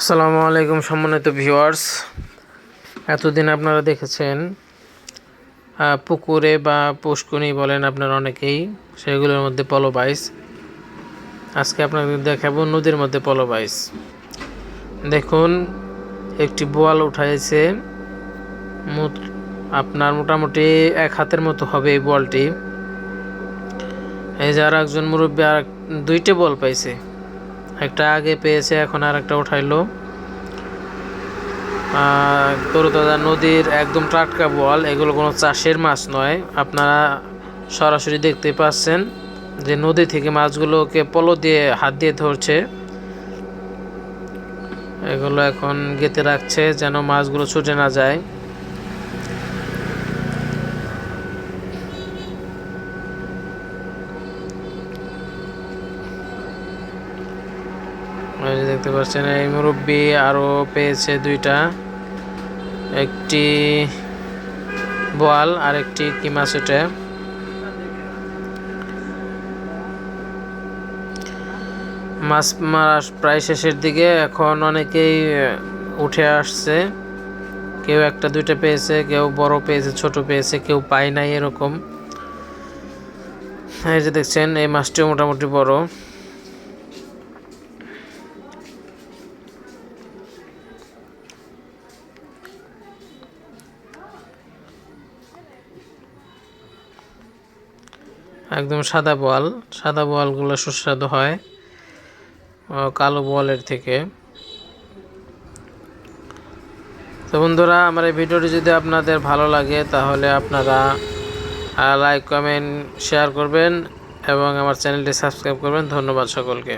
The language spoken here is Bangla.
আসসালামু আলাইকুম সম্মানিত ভিউয়ার্স। এতদিন আপনারা দেখেছেন পুকুরে বা পুষ্কুনি বলেন আপনারা অনেকেই, সেগুলোর মধ্যে পলো বাইস আজকে আপনাদের দেখাবো নদীর মধ্যে পলো বাইস দেখুন, একটি বোয়াল উঠাইছে। আপনার মোটামুটি এক হাতের মতো হবে এই বলটি এই যে আর একজন মুরব্বী আর দুইটা বল পাইছে। একটা আগে পেয়েছে, এখন আর একটা উঠাইলো তরুতাজা নদীর একদম টাটকা বল এগুলো কোনো চাষের মাছ নয়। আপনারা সরাসরি দেখতে পাচ্ছেন যে নদী থেকে মাছগুলোকে পলো দিয়ে হাত দিয়ে ধরছে। এগুলো এখন গেতে রাখছে যেন মাছগুলো ছুটে না যায়। দেখতে পাচ্ছেন, এই মুরব্বি আরও পেয়েছে দুইটা। একটি বোয়াল আর একটি কি মাছ এটা মাছ মারা প্রায় শেষের দিকে, এখন অনেকেই উঠে আসছে। কেউ একটা দুইটা পেয়েছে, কেউ বড় পেয়েছে, ছোট পেয়েছে, কেউ পায় নাই এরকম। এই যে দেখছেন, এই মাছটিও মোটামুটি বড়। একদম সাদা বল সাদা বলগুলো সুস্বাদু হয়। কালো বলের থেকে। তো বন্ধুরা, আমার এই ভিডিওটি যদি আপনাদের ভালো লাগে, তাহলে আপনারা লাইক কমেন্ট শেয়ার করবেন এবং আমার চ্যানেলটি সাবস্ক্রাইব করবেন। ধন্যবাদ সকলকে।